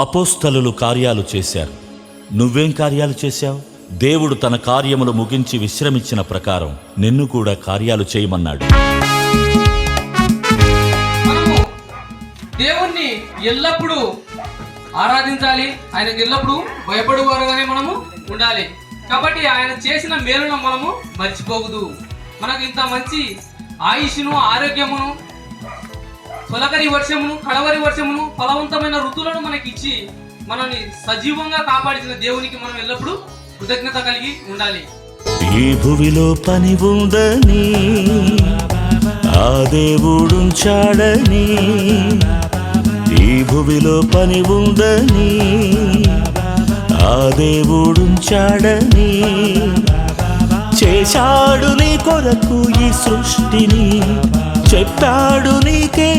అపోస్తలు కార్యాలు చేశారు. నువ్వేం కార్యాలు చేశావు? దేవుడు తన కార్యములు ముగించి విశ్రమించిన ప్రకారం నిన్ను కూడా కార్యాలు చేయమన్నాడు. దేవుణ్ణి ఎల్లప్పుడూ ఆరాధించాలి. ఆయనకి ఎల్లప్పుడూ భయపడేవారుగానే మనము ఉండాలి. కాబట్టి ఆయన చేసిన మేలును మనము మర్చిపోకూడదు మనకు ఇంత మంచి ఆయుష్ను ఆరోగ్యమును తొలకరి వర్షమును కడవరి వర్షమును ఫలవంతమైన ఋతువులను మనకిచ్చి మనల్ని సజీవంగా కాపాడిన దేవునికి మనం ఎల్లప్పుడూ కృతజ్ఞత కలిగి ఉండాలి. ఈ భూమిలో పని ఉందని ఆ దేవుడుంచాడని ఈ భూమిలో పని ఉందని ఆ దేవుడుంచాడని చేశాడు నీ కొరకు ఈ సృష్టిని చెప్పాడు నీకే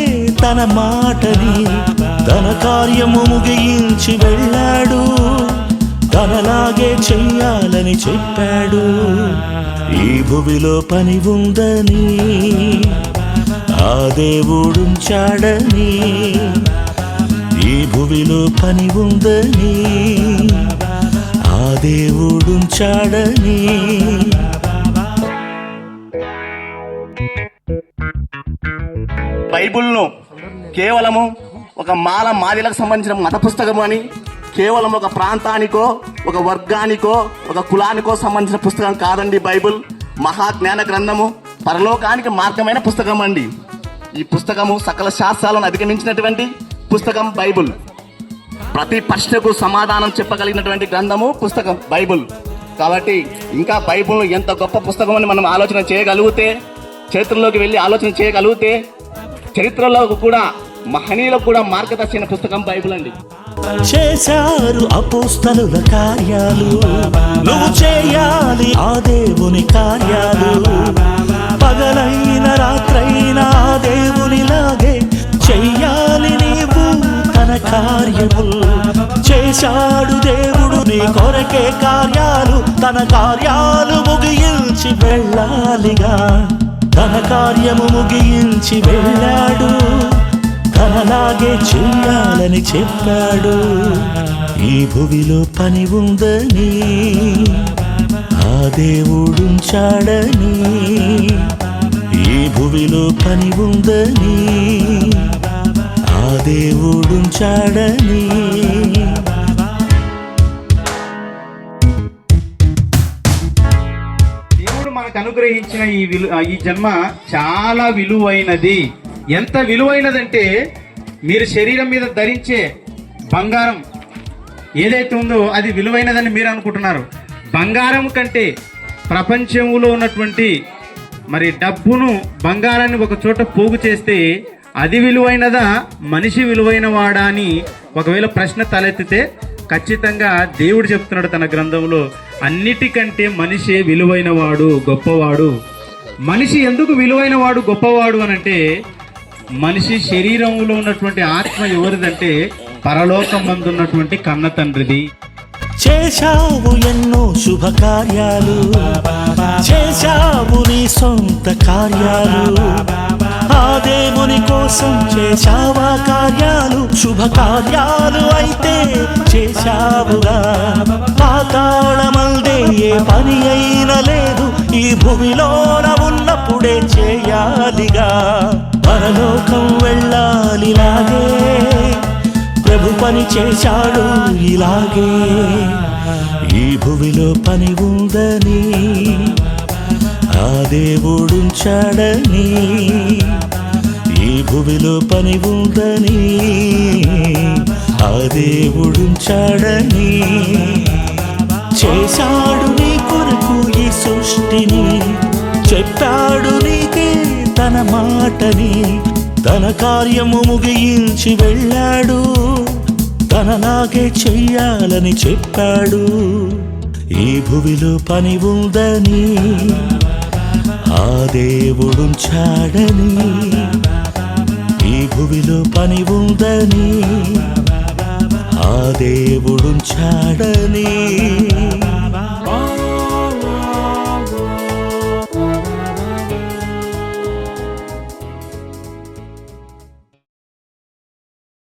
తన మాటని తన కార్యము ముగించి వెళ్ళాడు. తనలాగే చెయ్యాలని చెప్పాడు. ఈ భువిలో పని ఉందని ఆ దేవుడుంచాడని ఈ భువిలో పని ఉందని ఆ దేవుడుంచాడని బైబుల్ను కేవలము ఒక మాల మాదిలకు సంబంధించిన మత పుస్తకం అని కేవలం ఒక ప్రాంతానికో ఒక వర్గానికో ఒక కులానికో సంబంధించిన పుస్తకం కాదండి బైబిల్. మహాజ్ఞాన గ్రంథము పరలోకానికి మార్గమైన పుస్తకం అండి. ఈ పుస్తకము సకల శాస్త్రాలను అధిగమించినటువంటి పుస్తకం బైబిల్. ప్రతి ప్రశ్నకు సమాధానం చెప్పగలిగినటువంటి గ్రంథము పుస్తకం బైబిల్. కాబట్టి ఇంకా బైబిల్ ఎంత గొప్ప పుస్తకం అని మనం ఆలోచన చేయగలిగితే చేతుల్లోకి వెళ్ళి ఆలోచన చేయగలిగితే చరిత్రలో కూడా మహనీయులకు కూడా మార్గదర్శన పుస్తకం బైబిల్ అండి. చేశారు అపోస్తలుల కార్యాలు. నువ్వు చేయాలి ఆ దేవుని కార్యాలు. పగలైన రాత్రైన ఆ దేవునిలాగే చెయ్యాలి నీవు తన కార్యములు. చేశాడు దేవుడు నీ కొరకే కార్యాలు. తన కార్యాలు ముగించి వెళ్ళాలిగా. తన కార్యము ముగించి వెళ్ళాడు. తనలాగే చెయ్యాలని చెప్పాడు. ఈ భువిలో పని ఉందని ఆ దేవుడుంచాడని ఈ భువిలో పని ఉందని ఆ దేవుడుంచాడని మనకు అనుగ్రహించిన ఈ విలు ఈ జన్మ చాలా విలువైనది. ఎంత విలువైనదంటే మీరు శరీరం మీద ధరించే బంగారం ఏదైతే ఉందో అది విలువైనదని మీరు అనుకుంటున్నారు. బంగారం కంటే ప్రపంచంలో ఉన్నటువంటి మరి డబ్బును బంగారాన్ని ఒక చోట పోగు చేస్తే అది విలువైనదా మనిషి విలువైన వాడా అని ఒకవేళ ప్రశ్న తలెత్తితే ఖచ్చితంగా దేవుడు చెప్తున్నాడు తన గ్రంథంలో అన్నిటికంటే మనిషి విలువైన వాడు గొప్పవాడు. మనిషి ఎందుకు విలువైన వాడు గొప్పవాడు అని అంటే మనిషి శరీరంలో ఉన్నటువంటి ఆత్మ ఎవరిదంటే పరలోకం మందున్నటువంటి కన్న తండ్రిది. చేశావు ఎన్నో శుభకార్యాలు చేశావు నీ సొంత కార్యాలు ఆ దేవుని కోసం చేశావా కార్యాలు శుభకార్యాలు అయితే చేశావుగా. పాతాళమల్దే ఏ పని అయినా లేదు ఈ భూమిలోన ఉన్నప్పుడే చేయాలిగా. పరలోకం వెళ్ళాలిలాగే ప్రభు పని చేశాడు ఇలాగే. ఈ భూమిలో పని ఉందని ఆ దేవుడుంచాడని భువిలో పని ఉందని ఆ దేవుడుంచాడని చేశాడు నీ కొరకు ఈ సృష్టిని చెప్పాడు నీకే తన మాటని తన కార్యము ముగించి వెళ్ళాడు తన నాకే చెయ్యాలని చెప్పాడు. ఈ భువిలో పని ఉందని ఆ దేవుడుంచాడని భువిలో పని ఉందని ఆ దేవుడుంచాడని.